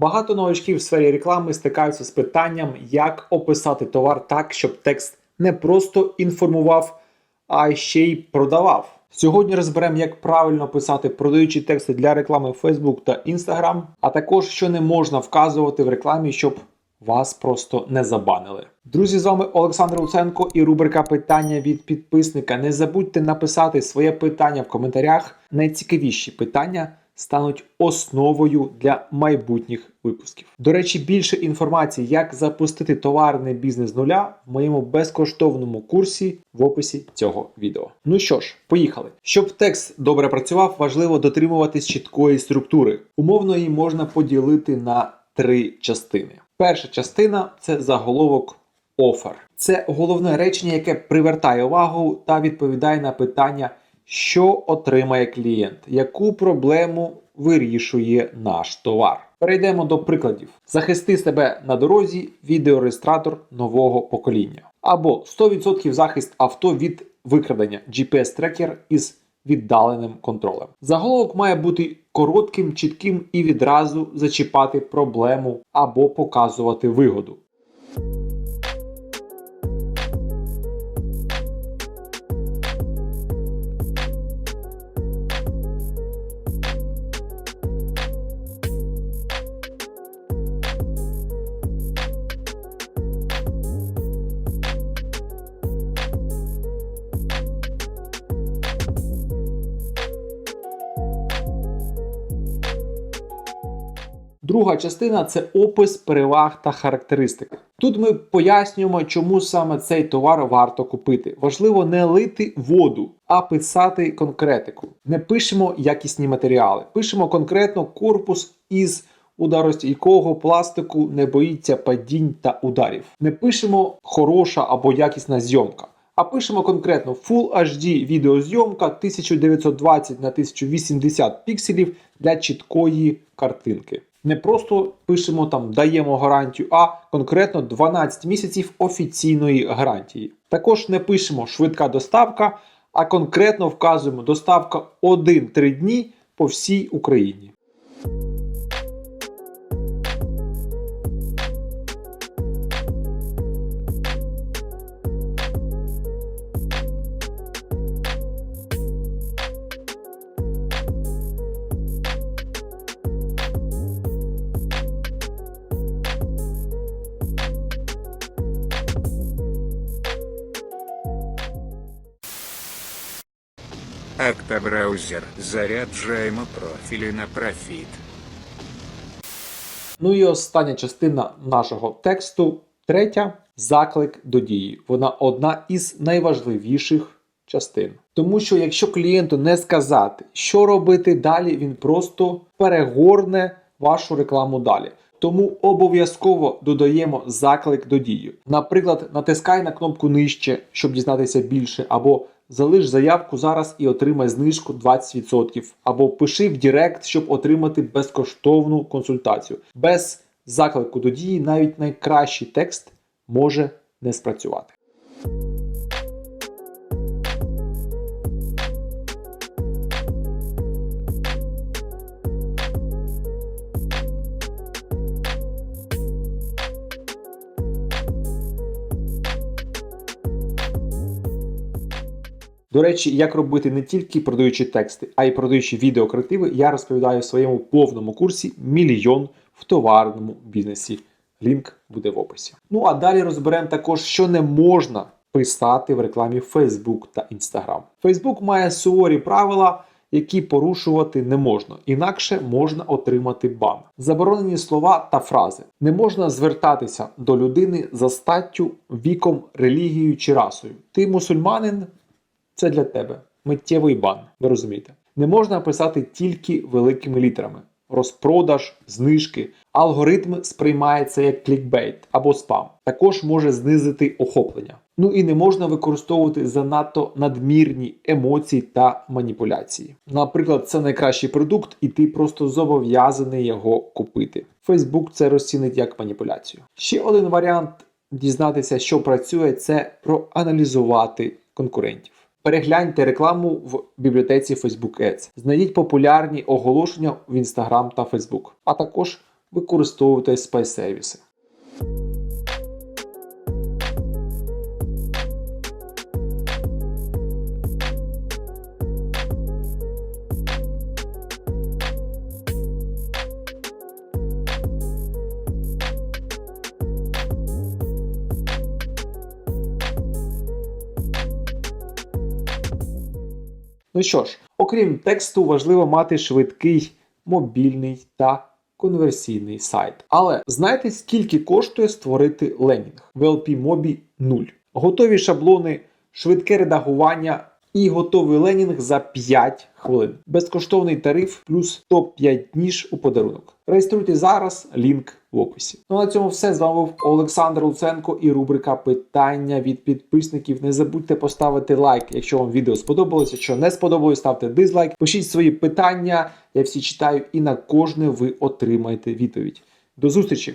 Багато новачків в сфері реклами стикаються з питанням, як описати товар так, щоб текст не просто інформував, а ще й продавав. Сьогодні розберемо, як правильно писати продаючі тексти для реклами в Facebook та Instagram, а також що не можна вказувати в рекламі, щоб вас просто не забанили. Друзі, з вами Олександр Луценко і рубрика питання від підписника. Не забудьте написати своє питання в коментарях. Найцікавіші питання стануть основою для майбутніх випусків. До речі, більше інформації, як запустити товарний бізнес з нуля в моєму безкоштовному курсі в описі цього відео. Ну що ж, поїхали. Щоб текст добре працював, важливо дотримуватись чіткої структури. Умовно її можна поділити на три частини. Перша частина це заголовок офер. Це головне речення, яке привертає увагу та відповідає на питання, що отримає клієнт, яку проблему вирішує наш товар. Перейдемо до прикладів: захисти себе на дорозі, відеореєстратор нового покоління, або 100% захист авто від викрадення GPS-трекер із віддаленим контролем. Заголовок має бути коротким, чітким і відразу зачіпати проблему або показувати вигоду. Друга частина це опис переваг та характеристики. Тут ми пояснюємо, чому саме цей товар варто купити. Важливо не лити воду, а писати конкретику. Не пишемо якісні матеріали, пишемо конкретно корпус із ударостійкого пластику не боїться падінь та ударів. Не пишемо хороша або якісна зйомка. А пишемо конкретно Full HD відеозйомка 1920 на 1080 пікселів для чіткої картинки. Не просто пишемо там даємо гарантію, а конкретно 12 місяців офіційної гарантії. Також не пишемо швидка доставка, а конкретно вказуємо доставка 1-3 дні по всій Україні. Автобраузер. Заряджаємо профілі на профіт. Ну і остання частина нашого тексту, третя заклик до дії. Вона одна із найважливіших частин. Тому що якщо клієнту не сказати, що робити далі, він просто перегорне вашу рекламу далі. Тому обов'язково додаємо заклик до дії. Наприклад, натискай на кнопку нижче, щоб дізнатися більше, або залиш заявку зараз і отримай знижку 20%, або пиши в Директ, щоб отримати безкоштовну консультацію. Без заклику до дії навіть найкращий текст може не спрацювати. До речі, як робити не тільки продаючі тексти, а й продаючі відеокреативи, я розповідаю в своєму повному курсі Мільйон в товарному бізнесі. Лінк буде в описі. Ну а далі розберемо також, що не можна писати в рекламі Facebook та Instagram. Facebook має суворі правила, які порушувати не можна, інакше можна отримати бан. Заборонені слова та фрази. Не можна звертатися до людини за статтю, віком, релігією чи расою. Ти мусульманин, це для тебе. Миттєвий бан, ви розумієте. Не можна писати тільки великими літерами. Розпродаж, знижки. Алгоритм сприймається як клікбейт або спам. Також може знизити охоплення. Ну і не можна використовувати занадто надмірні емоції та маніпуляції. Наприклад, це найкращий продукт, і ти просто зобов'язаний його купити. Facebook це розцінить як маніпуляцію. Ще один варіант дізнатися, що працює, це проаналізувати конкурентів. Перегляньте рекламу в бібліотеці Facebook Ads. Знайдіть популярні оголошення в Instagram та Facebook, а також використовуйте спай-сервіси. Ну що ж, окрім тексту, важливо мати швидкий мобільний та конверсійний сайт. Але знаєте, скільки коштує створити ленінг? В LP Mobi 0. Готові шаблони, швидке редагування і готовий ленінг за 5 хвилин. Безкоштовний тариф плюс топ-5 ніж у подарунок. Реєструйте зараз, лінк в описі. Ну на цьому все. З вами був Олександр Луценко і рубрика питання від підписників. Не забудьте поставити лайк, якщо вам відео сподобалося. Якщо не сподобалось, ставте дизлайк. Пишіть свої питання, я всі читаю, і на кожне ви отримаєте відповідь. До зустрічі!